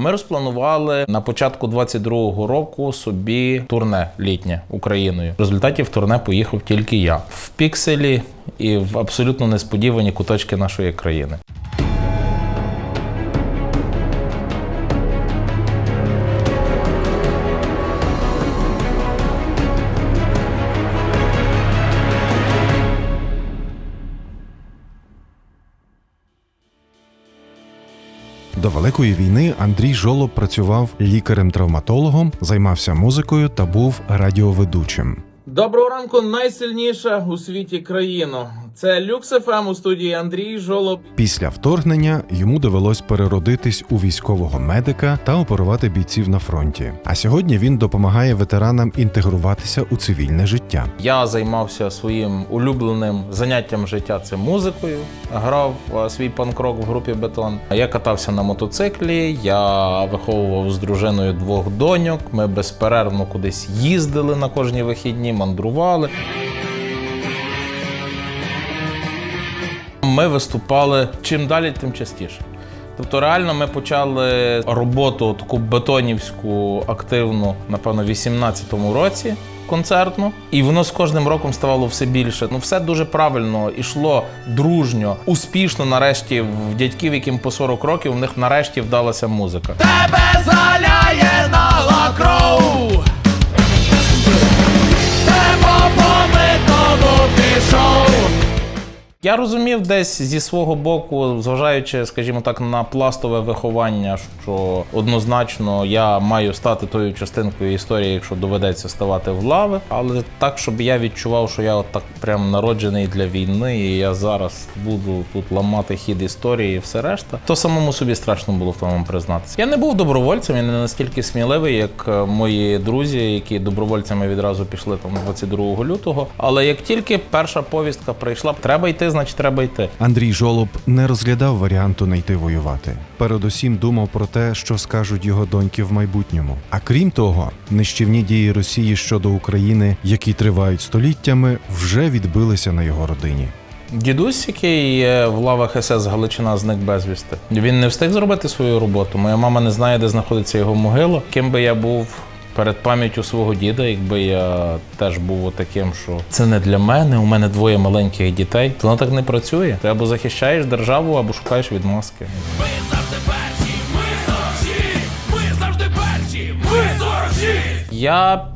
Ми розпланували на початку 22-го року собі турне літнє Україною. В результаті в турне поїхав тільки я в пікселі і в абсолютно несподівані куточки нашої країни. До Великої війни Андрій Жолоб працював лікарем-травматологом, займався музикою та був радіоведучим. Доброго ранку, найсильніша у світі країна. Це Люкс ФМ у студії Андрій Жолоб. Після вторгнення йому довелось переродитись у військового медика та оперувати бійців на фронті. А сьогодні він допомагає ветеранам інтегруватися у цивільне життя. Я займався своїм улюбленим заняттям життя це музикою. Грав е, свій панк-рок в групі Бетон. Я катався на мотоциклі, я виховував з дружиною двох доньок. Ми безперервно кудись їздили на кожні вихідні, мандрували. Ми виступали чим далі, тим частіше. Тобто, реально, ми почали роботу таку бетонівську активну, напевно, в 18-му році концертну, і воно з кожним роком ставало все більше. Ну, все дуже правильно ішло дружньо, успішно. Нарешті в дядьків, яким по 40 років, в них нарешті вдалася музика. Тебе заляє нала кров Це по помитому пішов Я розумів десь зі свого боку, зважаючи, скажімо так, на пластове виховання, що однозначно я маю стати тою частинкою історії, якщо доведеться ставати в лави. Але так, щоб я відчував, що я от так прям народжений для війни, і я зараз буду тут ламати хід історії і все решта, то самому собі страшно було в тому признатися. Я не був добровольцем, я не настільки сміливий, як е, мої друзі, які добровольцями відразу пішли там 22 лютого. Але як тільки перша повістка прийшла, треба йти, значить треба йти. Андрій Жолоб не розглядав варіанту не йти воювати. Передусім думав про те, що скажуть його доньки в майбутньому. А крім того, нищівні дії Росії щодо України, які тривають століттями, вже відбилися на його родині. Дідусь, який є в лавах СС Галичина, зник безвісти. Він не встиг зробити свою роботу. Моя мама не знає, де знаходиться його могила. Ким би я був перед пам'яттю свого діда, якби я теж був таким, що це не для мене, у мене двоє маленьких дітей. Воно так не працює. Ти або захищаєш державу, або шукаєш відмазки. Ми завжди перші, ми сорочі Ми завжди перші, ми сорочі Я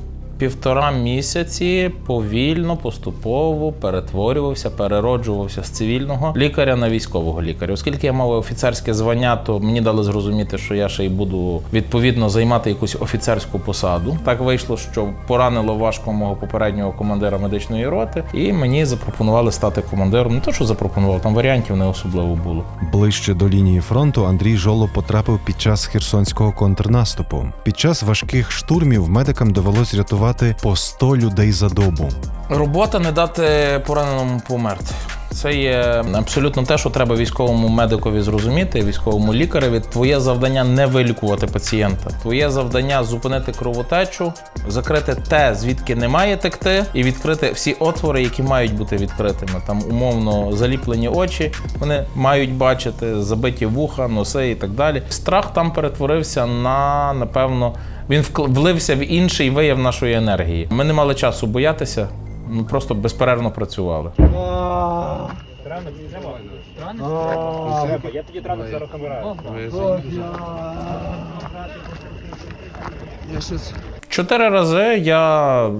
півтора місяці повільно, поступово перетворювався, перероджувався з цивільного лікаря на військового лікаря. Оскільки я мав офіцерське звання, то мені дали зрозуміти, що я ще й буду відповідно займати якусь офіцерську посаду. Так вийшло, що поранило важко мого попереднього командира медичної роти, і мені запропонували стати командиром. Не то, що запропонував, там варіантів не особливо було. Ближче до лінії фронту Андрій Жолоб потрапив під час херсонського контрнаступу. Під час важких штурмів медикам довелось рятувати по 100 людей за добу. Робота не дати пораненому померти. Це є абсолютно те, що треба військовому медикові зрозуміти, військовому лікареві. Твоє завдання не вилікувати пацієнта. Твоє завдання зупинити кровотечу, закрити те, звідки не має текти, і відкрити всі отвори, які мають бути відкритими. Там умовно заліплені очі, вони мають бачити, забиті вуха, носи і так далі. Страх там перетворився на напевно. Він влився в інший вияв нашої енергії. Ми не мали часу боятися, ми просто безперервно працювали. Чотири рази я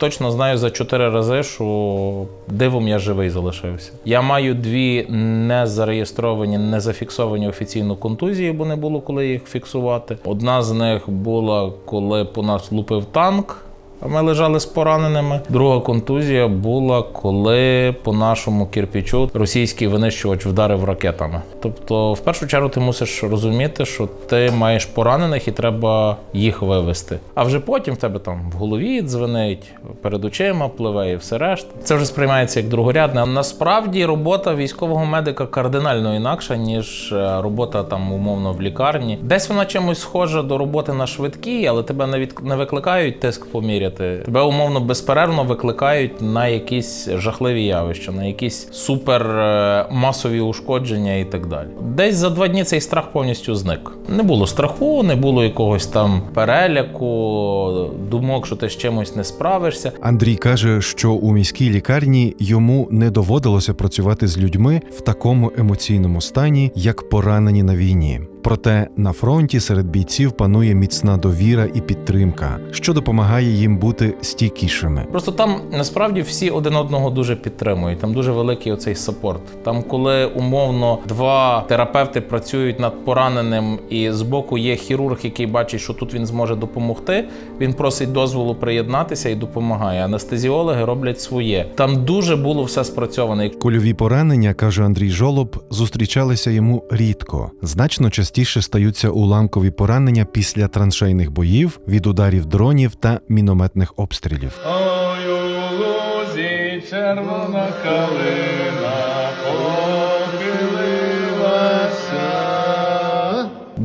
точно знаю за чотири рази, що дивом я живий залишився. Я маю дві не зареєстровані, не зафіксовані офіційно контузії, бо не було коли їх фіксувати. Одна з них була, коли по нас лупив танк. А ми лежали з пораненими. Друга контузія була, коли по нашому кирпічу російський винищувач вдарив ракетами. Тобто, в першу чергу, ти мусиш розуміти, що ти маєш поранених і треба їх вивести. А вже потім в тебе там в голові дзвенить, перед очима пливе і все решта. Це вже сприймається як другорядне. Насправді робота військового медика кардинально інакша, ніж е, робота там умовно в лікарні. Десь вона чимось схожа до роботи на швидкій, але тебе не від не викликають тиск поміряти. Робити. Тебе умовно безперервно викликають на якісь жахливі явища, на якісь супер е, масові ушкодження і так далі. Десь за два дні цей страх повністю зник. Не було страху, не було якогось там переляку, думок, що ти з чимось не справишся. Андрій каже, що у міській лікарні йому не доводилося працювати з людьми в такому емоційному стані, як поранені на війні. Проте на фронті серед бійців панує міцна довіра і підтримка, що допомагає їм бути стійкішими. Просто там насправді всі один одного дуже підтримують. Там дуже великий оцей сапорт. Там, коли умовно два терапевти працюють над пораненим, і збоку є хірург, який бачить, що тут він зможе допомогти. Він просить дозволу приєднатися і допомагає. Анестезіологи роблять своє. Там дуже було все спрацьоване. Кульові поранення, каже Андрій Жолоб, зустрічалися йому рідко. Значно частіше стаються уламкові поранення після траншейних боїв, від ударів дронів та мінометних обстрілів. Ой, у лузі червона калина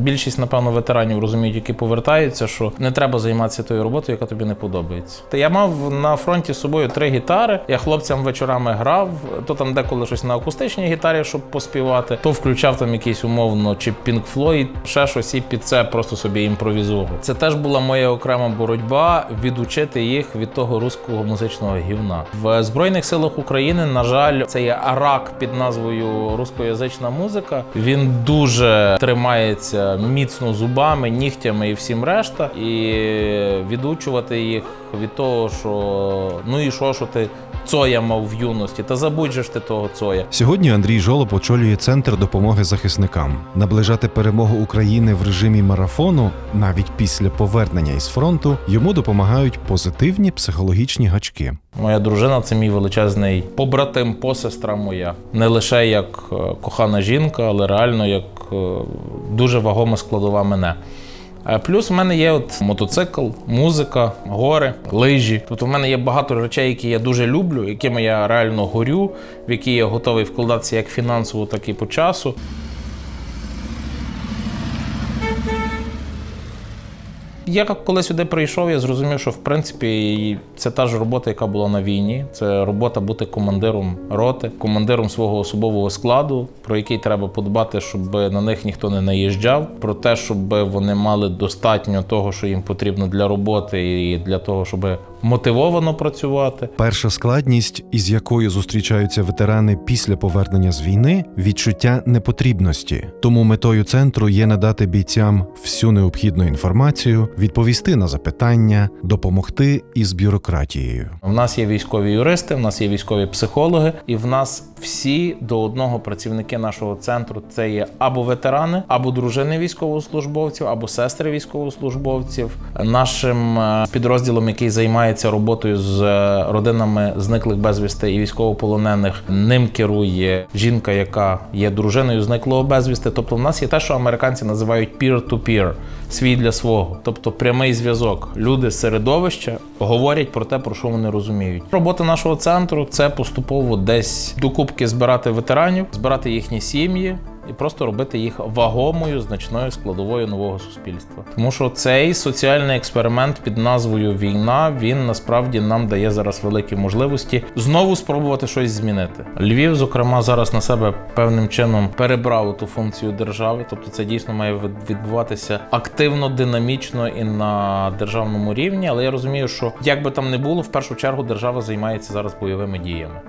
Більшість, напевно, ветеранів розуміють, які повертаються, що не треба займатися тою роботою, яка тобі не подобається. Я мав на фронті з собою три гітари. Я хлопцям вечорами грав, то там деколи щось на акустичній гітарі, щоб поспівати, то включав там якийсь умовно чи Pink Floyd, ще щось і під це просто собі імпровізував. Це теж була моя окрема боротьба відучити їх від того руського музичного гівна. В Збройних силах України, на жаль, це є арак під назвою рускоязична музика. Він дуже тримається міцно зубами, нігтями і всім решта. І відучувати їх від того, що ну і що, що ти цоя мав в юності, та забудь же ж ти того цоя. Сьогодні Андрій Жолоб очолює центр допомоги захисникам. Наближати перемогу України в режимі марафону, навіть після повернення із фронту, йому допомагають позитивні психологічні гачки. Моя дружина це мій величезний побратим, посестра моя. Не лише як е, кохана жінка, але реально як е, дуже вагома складова мене. Е, Плюс в мене є от мотоцикл, музика, гори, лижі. Тобто в мене є багато речей, які я дуже люблю, якими я реально горю, в які я готовий вкладатися як фінансово, так і по часу. Я коли сюди прийшов, я зрозумів, що в принципі це та ж робота, яка була на війні. Це робота бути командиром роти, командиром свого особового складу, про який треба подбати, щоб на них ніхто не наїжджав, про те, щоб вони мали достатньо того, що їм потрібно для роботи, і для того, щоб мотивовано працювати. Перша складність, із якою зустрічаються ветерани після повернення з війни, відчуття непотрібності. Тому метою центру є надати бійцям всю необхідну інформацію, відповісти на запитання, допомогти із бюрократією. У нас є військові юристи, в нас є військові психологи, і в нас всі до одного працівники нашого центру це є або ветерани, або дружини військовослужбовців, або сестри військовослужбовців. Нашим е, підрозділом, який займається роботою з е, родинами зниклих безвісти і військовополонених, ним керує жінка, яка є дружиною зниклого безвісти. Тобто, в нас є те, що американці називають peer-to-peer, свій для свого, тобто прямий зв'язок. Люди з середовища говорять про те, про що вони розуміють. Робота нашого центру це поступово десь докупки збирати ветеранів, збирати їхні сім'ї. І просто робити їх вагомою значною складовою нового суспільства, тому що цей соціальний експеримент під назвою Війна він насправді нам дає зараз великі можливості знову спробувати щось змінити. Львів, зокрема, зараз на себе певним чином перебрав ту функцію держави, тобто це дійсно має відбуватися активно, динамічно і на державному рівні. Але я розумію, що як би там не було, в першу чергу держава займається зараз бойовими діями.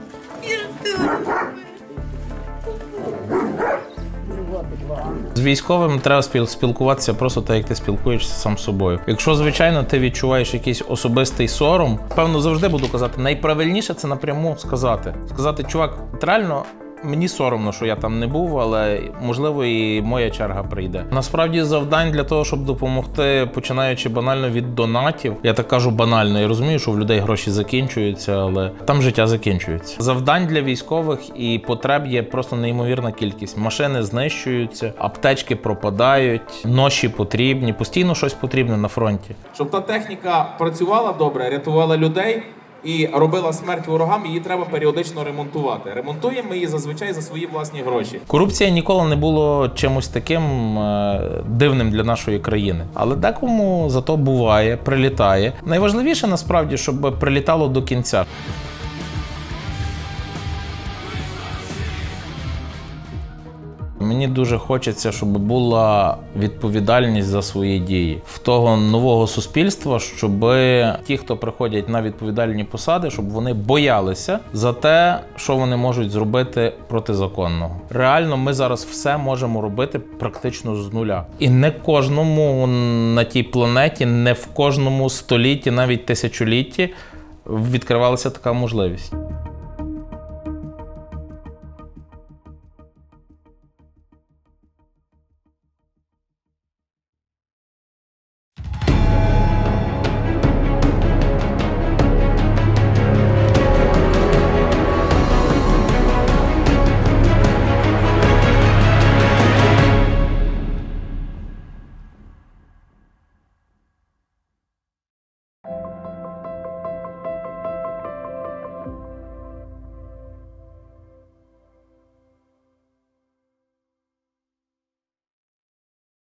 З військовим треба спілкуватися просто так, як ти спілкуєшся сам з собою. Якщо, звичайно, ти відчуваєш якийсь особистий сором, певно, завжди буду казати, найправильніше це напряму сказати. Сказати, чувак, реально. Мені соромно, що я там не був, але можливо і моя черга прийде. Насправді завдань для того, щоб допомогти, починаючи банально від донатів. Я так кажу банально. Я розумію, що в людей гроші закінчуються, але там життя закінчується. Завдань для військових і потреб є просто неймовірна кількість. Машини знищуються, аптечки пропадають, ноші потрібні, постійно щось потрібне на фронті. щоб та техніка працювала добре, рятувала людей і робила смерть ворогам, її треба періодично ремонтувати. Ремонтуємо ми її зазвичай за свої власні гроші. Корупція ніколи не було чимось таким е, дивним для нашої країни. Але декому зато буває, прилітає. Найважливіше насправді, щоб прилітало до кінця. Мені дуже хочеться, щоб була відповідальність за свої дії в того нового суспільства, щоб ті, хто приходять на відповідальні посади, щоб вони боялися за те, що вони можуть зробити протизаконного. Реально, ми зараз все можемо робити практично з нуля, і не кожному на тій планеті, не в кожному столітті, навіть тисячолітті відкривалася така можливість.